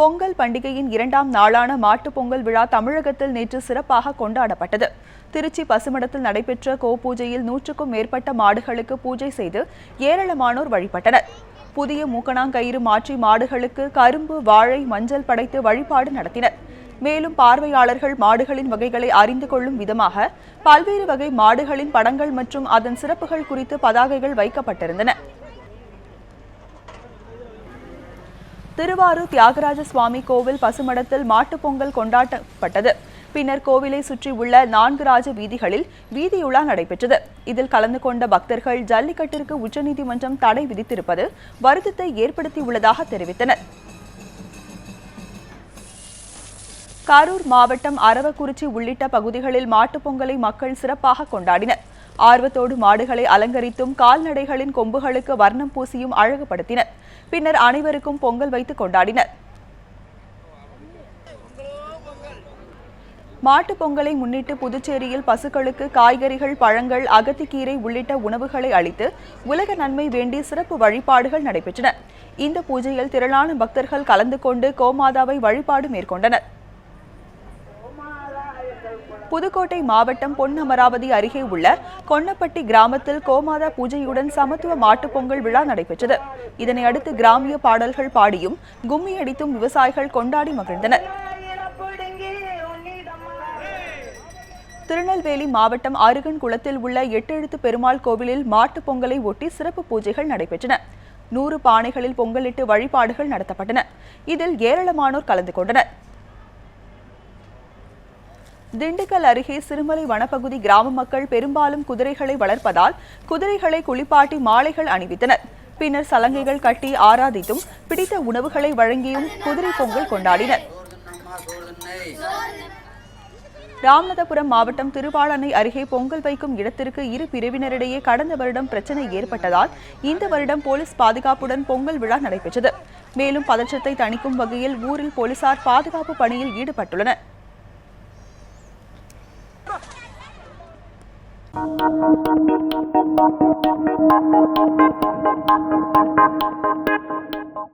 பொங்கல் பண்டிகையின் இரண்டாம் நாளான மாட்டுப் பொங்கல் விழா தமிழகத்தில் நேற்று சிறப்பாக கொண்டாடப்பட்டது. திருச்சி பசுமடத்தில் நடைபெற்ற கோபூஜையில் நூற்றுக்கும் மேற்பட்ட மாடுகளுக்கு பூஜை செய்து ஏராளமானோர் வழிபட்டனர். புதிய மூக்கணாங்கயிறு மாற்றி மாடுகளுக்கு கரும்பு வாழை மஞ்சள் படைத்து வழிபாடு நடத்தினர். மேலும் பார்வையாளர்கள் மாடுகளின் வகைகளை அறிந்து கொள்ளும் விதமாக பல்வேறு வகை மாடுகளின் படங்கள் மற்றும் அதன் சிறப்புகள் குறித்து பதாகைகள் வைக்கப்பட்டிருந்தன. திருவாரூர் தியாகராஜ சுவாமி கோவில் பசுமடத்தில் மாட்டுப் பொங்கல் கொண்டாடப்பட்டது பின்னர் கோவிலை சுற்றி உள்ள நான்கு ராஜ வீதிகளில் வீதியுலா நடைபெற்றது. இதில் கலந்து கொண்ட பக்தர்கள் ஜல்லிக்கட்டிற்கு உச்சநீதிமன்றம் தடை விதித்திருப்பது வருத்தத்தை ஏற்படுத்தியுள்ளதாக தெரிவித்தனர். கரூர் மாவட்டம் அரவக்குறிச்சி உள்ளிட்ட பகுதிகளில் மாட்டுப் பொங்கலை மக்கள் சிறப்பாக கொண்டாடினர். ஆர்வத்தோடு மாடுகளை அலங்கரித்தும் கால்நடைகளின் கொம்புகளுக்கு வர்ணம் பூசியும் அழகுபடுத்தினர். பின்னர் அனைவருக்கும் பொங்கல் வைத்து கொண்டாடினர். மாட்டுப் பொங்கலை முன்னிட்டு புதுச்சேரியில் பசுக்களுக்கு காய்கறிகள் பழங்கள் அகத்திக்கீரை உள்ளிட்ட உணவுகளை அளித்து உலக நன்மை வேண்டி சிறப்பு வழிபாடுகள் நடைபெற்றன. இந்த பூஜையில் திரளான பக்தர்கள் கலந்து கொண்டு கோமாதாவை வழிபாடு மேற்கொண்டனர். புதுக்கோட்டை மாவட்டம் பொன்னமராவதி அருகே உள்ள கொன்னப்பட்டி கிராமத்தில் கோமாதா பூஜையுடன் சமத்துவ மாட்டுப் பொங்கல் விழா நடைபெற்றது. இதனை அடுத்து கிராமிய பாடல்கள் பாடியும் கும்மி அடித்தும் விவசாயிகள் கொண்டாடி மகிழ்ந்தனர். திருநெல்வேலி மாவட்டம் அருகன்குளத்தில் உள்ள எட்டெழுத்து பெருமாள் கோவிலில் மாட்டுப் பொங்கலை ஒட்டி சிறப்பு பூஜைகள் நடைபெற்றன. நூறு பானைகளில் பொங்கலிட்டு வழிபாடுகள் நடத்தப்பட்டன. இதில் ஏராளமானோர் கலந்து கொண்டனர். திண்டுக்கல் அருகே சிறுமலை வனப்பகுதி கிராம மக்கள் பெரும்பாலும் குதிரைகளை வளர்ப்பதால் குதிரைகளை குளிப்பாட்டி மாலைகள் அணிவித்தனர். பின்னர் சலங்கைகள் கட்டி ஆராதித்தும் பிடித்த உணவுகளை வழங்கியும் குதிரை பொங்கல் கொண்டாடினர். ராமநாதபுரம் மாவட்டம் திருவாளனை அருகே பொங்கல் வைக்கும் இடத்திற்கு இரு பிரிவினரிடையே கடந்த வருடம் பிரச்சனை ஏற்பட்டதால் இந்த வருடம் போலீஸ் பாதுகாப்புடன் பொங்கல் விழா நடைபெற்றது. மேலும் பதற்றத்தை தணிக்கும் வகையில் ஊரில் போலீசார் பாதுகாப்பு பணியில் ஈடுபட்டுள்ளனர். Thank you.